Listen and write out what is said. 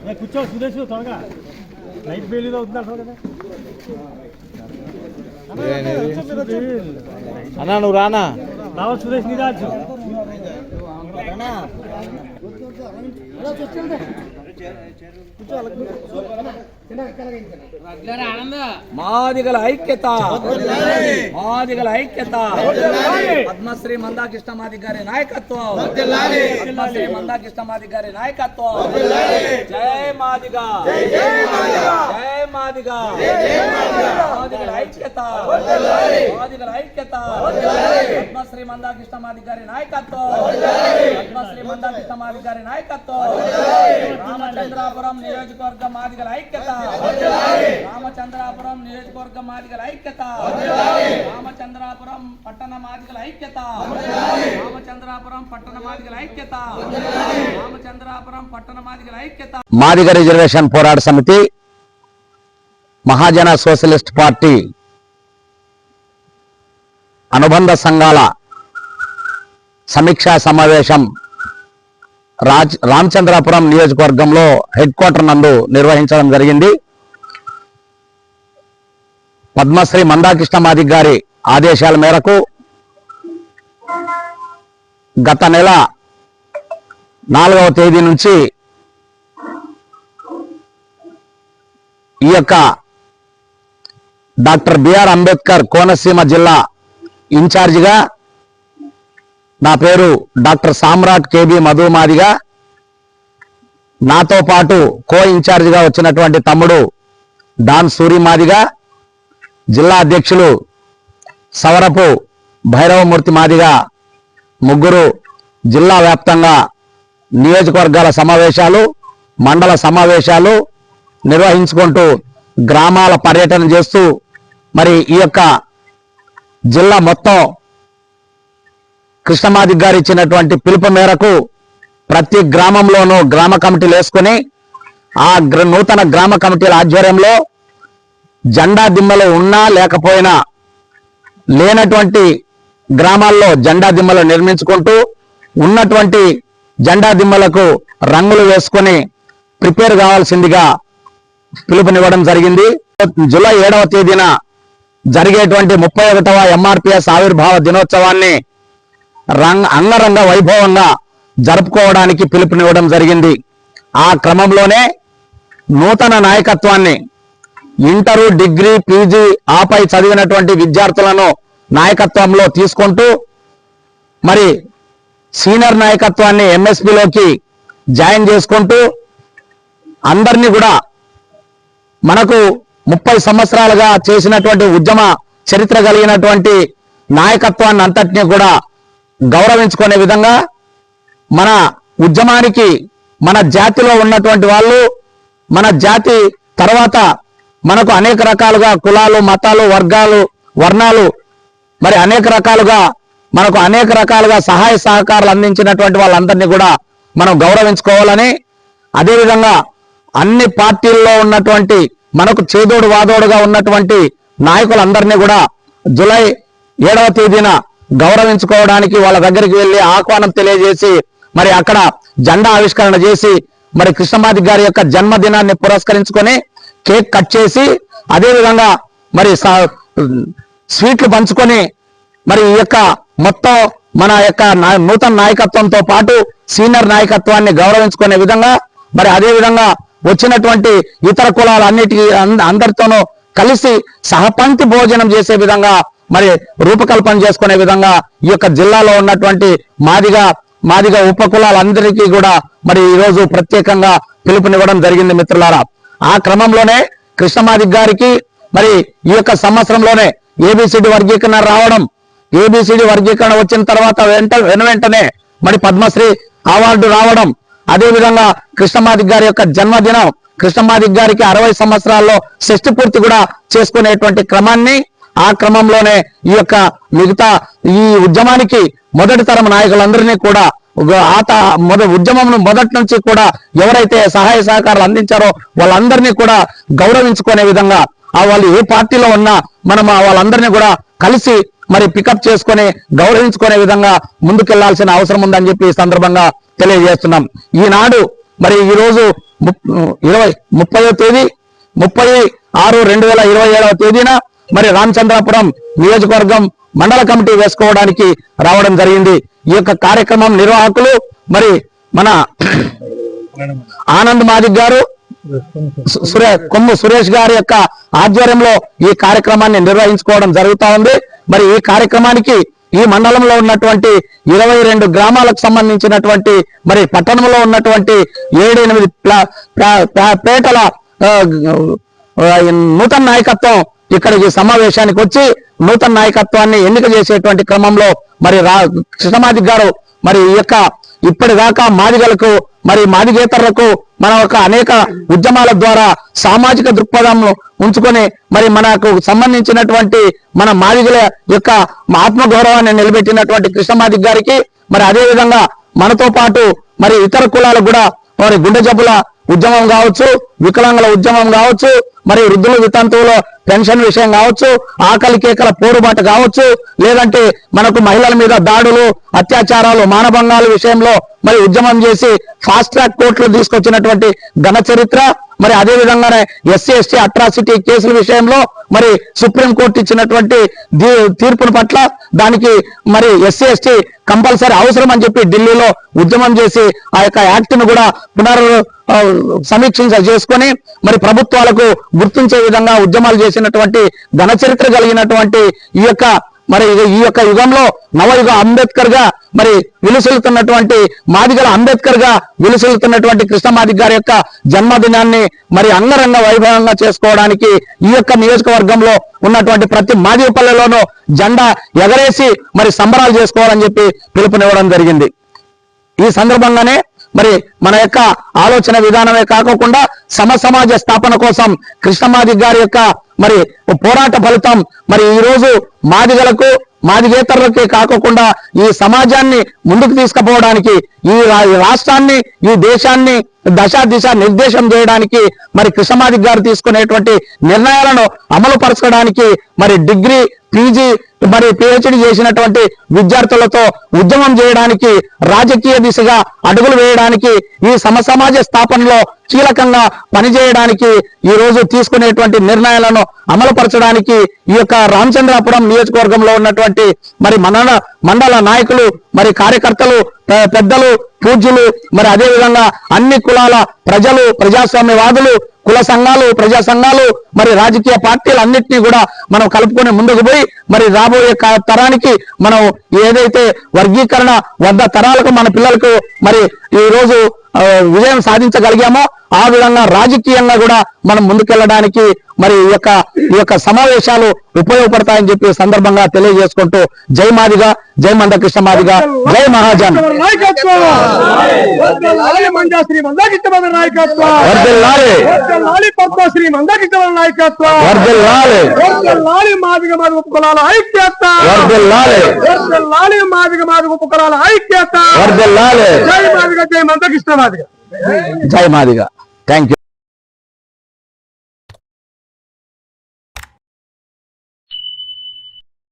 ఏ, కూర్చో సురేష్ త్వరగా. Light bail అవుతుంది అన్నా నువ్వు రానా? రావాలి సురేష్ నిరాజు మాదిగల ఐక్యత. మాదిగల ఐక్యత. పద్మశ్రీ మందాకృష్ణ మాది గారి నాయకత్వం. పద్మశ్రీ మందాకృష్ణ మాది గారి నాయకత్వం. జై మాదిగా. జై మాదిగా. మాదిగల ఐక్యత. మాదిగల ఐక్యత. పద్మశ్రీ మందాకృష్ణ మాది గారి నాయకత్వం. పద్మశ్రీ మందాకృష్ణ మాది గారి నాయకత్వం. రామచంద్రాపురం నియోజకవర్గం మాదిగల ఐక్యత. రామచంద్రాపురం నియోజకవర్గం మాదిగల ఐక్యత. రామచంద్రాపురం పట్టణ మాదిగల ఐక్యత. రామచంద్రాపురం పట్టణ మాదిగల ఐక్యత. రామచంద్రాపురం పట్టణ మాదిగల ఐక్యత. మాదిగ రిజర్వేషన్ పోరాట సమితి మహాజన సోషలిస్ట్ పార్టీ అనుబంధ సంఘాల సమీక్షా సమావేశం రాజ్ రామచంద్రాపురం నియోజకవర్గంలో హెడ్ క్వార్టర్ నందు నిర్వహించడం జరిగింది. పద్మశ్రీ మందాకృష్ణ మాదిక్ గారి ఆదేశాల మేరకు గత నెల నాలుగవ తేదీ నుంచి ఈ యొక్క డాక్టర్ బిఆర్ అంబేద్కర్ కోనసీమ జిల్లా ఇన్ఛార్జిగా నా పేరు డాక్టర్ సామ్రాట్ కేబి మధుమాదిగా. నాతో పాటు కో ఇన్ఛార్జిగా వచ్చినటువంటి తమ్ముడు డాన్ సూరిమాదిగా. జిల్లా అధ్యక్షులు సవరపు భైరవమూర్తి మాదిగా. ముగ్గురు జిల్లా వ్యాప్తంగా నియోజకవర్గాల సమావేశాలు మండల సమావేశాలు నిర్వహించుకుంటూ గ్రామాల పర్యటన చేస్తూ మరి ఈ యొక్క జిల్లా మొత్తం కృష్ణమాది గారు ఇచ్చినటువంటి పిలుపు మేరకు ప్రతి గ్రామంలోనూ గ్రామ కమిటీలు వేసుకొని ఆ నూతన గ్రామ కమిటీల ఆధ్వర్యంలో జెండా దిమ్మలు ఉన్నా లేకపోయినా లేనటువంటి గ్రామాల్లో జెండా దిమ్మలు నిర్మించుకుంటూ ఉన్నటువంటి జెండా దిమ్మలకు రంగులు వేసుకొని ప్రిపేర్ కావాల్సిందిగా పిలుపునివ్వడం జరిగింది. జూలై ఏడవ తేదీన జరిగేటువంటి ముప్పై ఒకటవ ఎంఆర్పిఎస్ ఆవిర్భావ దినోత్సవాన్ని రంగ అంగరంగ వైభవంగా జరుపుకోవడానికి పిలుపునివ్వడం జరిగింది. ఆ క్రమంలోనే నూతన నాయకత్వాన్ని ఇంటరు డిగ్రీ పీజీ ఆపై చదివినటువంటి విద్యార్థులను నాయకత్వంలో తీసుకుంటూ మరి సీనియర్ నాయకత్వాన్ని ఎంఎస్పిలోకి జాయిన్ చేసుకుంటూ అందరినీ కూడా మనకు ముప్పై సంవత్సరాలుగా చేసినటువంటి ఉద్యమ చరిత్ర కలిగినటువంటి నాయకత్వాన్ని అంతటినీ కూడా గౌరవించుకునే విధంగా మన ఉద్యమానికి మన జాతిలో ఉన్నటువంటి వాళ్ళు మన జాతి తర్వాత మనకు అనేక రకాలుగా కులాలు మతాలు వర్గాలు వర్ణాలు మరి అనేక రకాలుగా మనకు అనేక రకాలుగా సహాయ సహకారాలు అందించినటువంటి వాళ్ళందరినీ కూడా మనం గౌరవించుకోవాలని అదేవిధంగా అన్ని పార్టీల్లో ఉన్నటువంటి మనకు చేదోడు వాదోడుగా ఉన్నటువంటి నాయకులందరినీ కూడా జూలై ఏడవ తేదీన గౌరవించుకోవడానికి వాళ్ళ దగ్గరికి వెళ్ళి ఆహ్వానం తెలియజేసి మరి అక్కడ జెండా ఆవిష్కరణ చేసి మరి కృష్ణమాది గారి యొక్క జన్మదినాన్ని పురస్కరించుకొని కేక్ కట్ చేసి అదేవిధంగా మరి స్వీట్లు పంచుకొని మరి ఈ యొక్క మొత్తం మన యొక్క నూతన నాయకత్వంతో పాటు సీనియర్ నాయకత్వాన్ని గౌరవించుకునే విధంగా మరి అదే విధంగా వచ్చినటువంటి ఇతర కులాలన్నిటికీ అంద- అందరితోనూ కలిసి సహపంక్తి భోజనం చేసే విధంగా మరి రూపకల్పన చేసుకునే విధంగా ఈ యొక్క జిల్లాలో ఉన్నటువంటి మాదిగా మాదిగా ఉపకులాలందరికీ కూడా మరి ఈరోజు ప్రత్యేకంగా పిలుపునివ్వడం జరిగింది మిత్రులారా. ఆ క్రమంలోనే కృష్ణమాదిక్ గారికి మరి ఈ యొక్క సంవత్సరంలోనే ఏబిసిడి వర్గీకరణ రావడం ఏబిసిడి వర్గీకరణ వచ్చిన తర్వాత వెంట వెను వెంటనే మరి పద్మశ్రీ అవార్డు రావడం అదే విధంగా కృష్ణమాదిక్ గారి యొక్క జన్మదినం కృష్ణమాదిక్ గారికి అరవై సంవత్సరాల్లో షష్టి పూర్తి కూడా చేసుకునేటువంటి క్రమాన్ని ఆ క్రమంలోనే ఈ యొక్క మిగతా ఈ ఉద్యమానికి మొదటి తరం నాయకులందరినీ కూడా ఆత మొద ఉద్యమంను మొదటి నుంచి కూడా ఎవరైతే సహాయ సహకారాలు అందించారో వాళ్ళందరినీ కూడా గౌరవించుకునే విధంగా ఆ వాళ్ళు ఏ పార్టీలో ఉన్నా మనం వాళ్ళందరినీ కూడా కలిసి మరి పికప్ చేసుకొని గౌరవించుకునే విధంగా ముందుకెళ్ళాల్సిన అవసరం ఉందని చెప్పి ఈ సందర్భంగా తెలియజేస్తున్నాం. ఈనాడు మరి ఈ రోజు ముప్- ఇరవై ముప్పయో తేదీ ముప్పై ఆరు రెండు వేల ఇరవై ఏడవ తేదీన మరి రామచంద్రాపురం నియోజకవర్గం మండల కమిటీ వేసుకోవడానికి రావడం జరిగింది. ఈ యొక్క కార్యక్రమం నిర్వాహకులు మరి మన ఆనంద్ మాదిక్ గారు కొమ్ము సురేష్ గారి యొక్క ఆధ్వర్యంలో ఈ కార్యక్రమాన్ని నిర్వహించుకోవడం జరుగుతా ఉంది. మరి ఈ కార్యక్రమానికి ఈ మండలంలో ఉన్నటువంటి ఇరవై రెండు గ్రామాలకు సంబంధించినటువంటి మరి పట్టణంలో ఉన్నటువంటి ఏడు ఎనిమిది ప్లా- పేటల నూతన నాయకత్వం ఇక్కడికి సమావేశానికి వచ్చి నూతన నాయకత్వాన్ని ఎన్నిక చేసేటువంటి క్రమంలో మరి రా కృష్ణమాది గారు మరి ఈ యొక్క ఇప్పటిదాకా మాదిగలకు మరి మాదిగేతరులకు మన యొక్క అనేక ఉద్యమాల ద్వారా సామాజిక దృక్పథం ఉంచుకొని మరి మనకు సంబంధించినటువంటి మన మాదిగల యొక్క ఆత్మగౌరవాన్ని నిలబెట్టినటువంటి కృష్ణమాదిక్ గారికి మరి అదేవిధంగా మనతో పాటు మరి ఇతర కులాలకు కూడా మరి గుండె జబ్బుల ఉద్యమం కావచ్చు వికలాంగుల ఉద్యమం కావచ్చు మరి వృద్ధుల వితంతువుల పెన్షన్ విషయం కావచ్చు ఆకలి కేకల పోరుబాటు కావచ్చు లేదంటే మనకు మహిళల మీద దాడులు అత్యాచారాలు మానభంగాల విషయంలో మరి ఉద్యమం చేసి ఫాస్ట్ ట్రాక్ కోర్టులు తీసుకొచ్చినటువంటి ఘన చరిత్ర మరి అదే విధంగానే ఎస్సీ ఎస్టీ అట్రాసిటీ కేసుల విషయంలో మరి సుప్రీం కోర్టు ఇచ్చినటువంటి దీ- తీర్పుల పట్ల దానికి మరి ఎస్సీ ఎస్టీ కంపల్సరీ అవసరం అని చెప్పి ఢిల్లీలో ఉద్యమం చేసి ఆ యొక్క యాక్ట్ను కూడా పునర్ సమీక్షించ చేసుకొని మరి ప్రభుత్వాలకు గుర్తించే విధంగా ఉద్యమాలు చేసినటువంటి ఘన చరిత్ర కలిగినటువంటి ఈ యొక్క మరి ఈ యొక్క యుగంలో నవయుగ అంబేద్కర్గా మరి విలుసెలుతున్నటువంటి మాదిగల అంబేద్కర్గా విలుసిల్లుతున్నటువంటి కృష్ణమాది గారి యొక్క జన్మదినాన్ని మరి అంగరంగ వైభవంగా చేసుకోవడానికి ఈ యొక్క నియోజకవర్గంలో ఉన్నటువంటి ప్రతి మాదిగపల్లెలోనూ జెండా ఎగరేసి మరి సంబరాలు చేసుకోవాలని చెప్పి పిలుపునివ్వడం జరిగింది. ఈ సందర్భంగానే మరి మన యొక్క ఆలోచన విధానమే కాకుండా సమసమాజ స్థాపన కోసం కృష్ణమాది గారి యొక్క మరి పోరాట ఫలితం మరి ఈ రోజు మాదిగలకు మాదిగేతరులకే కాకుండా ఈ సమాజాన్ని ముందుకు తీసుకుపోవడానికి ఈ ఈ రాష్ట్రాన్ని ఈ దేశాన్ని దశ దిశ నిర్దేశం చేయడానికి మరి కృష్ణమాది గారు తీసుకునేటువంటి నిర్ణయాలను అమలు పరచడానికి మరి డిగ్రీ పీజీ మరి పిహెచ్డి చేసినటువంటి విద్యార్థులతో ఉద్యమం చేయడానికి రాజకీయ దిశగా అడుగులు వేయడానికి ఈ సమసమాజ స్థాపనలో కీలకంగా పనిచేయడానికి ఈ రోజు తీసుకునేటువంటి నిర్ణయాలను అమలుపరచడానికి ఈ యొక్క రామచంద్రాపురం నియోజకవర్గంలో ఉన్నటువంటి మరి మండల మండల నాయకులు మరి కార్యకర్తలు పెద్దలు పూజ్యులు మరి అదేవిధంగా అన్ని కులాల ప్రజలు ప్రజాస్వామ్యవాదులు కుల సంఘాలు ప్రజా సంఘాలు మరి రాజకీయ పార్టీలు అన్నింటినీ కూడా మనం కలుపుకొని ముందుకు పోయి మరి రాబోయే తరానికి మనం ఏదైతే వర్గీకరణ వద్ద తరాలకు మన పిల్లలకు మరి ఈ రోజు విజయం సాధించగలిగామో ఆ విధంగా రాజకీయంగా కూడా మనం ముందుకెళ్ళడానికి మరి ఈ యొక్క ఈ యొక్క సమావేశాలు ఉపయోగపడతాయని చెప్పి సందర్భంగా తెలియజేసుకుంటూ జై మాదిగా జై మందకృష్ణ మాదిగా జై మహాజన్. జై మాదిగ. జై మాదిగ. జై మాదిగా థ్యాంక్ యూ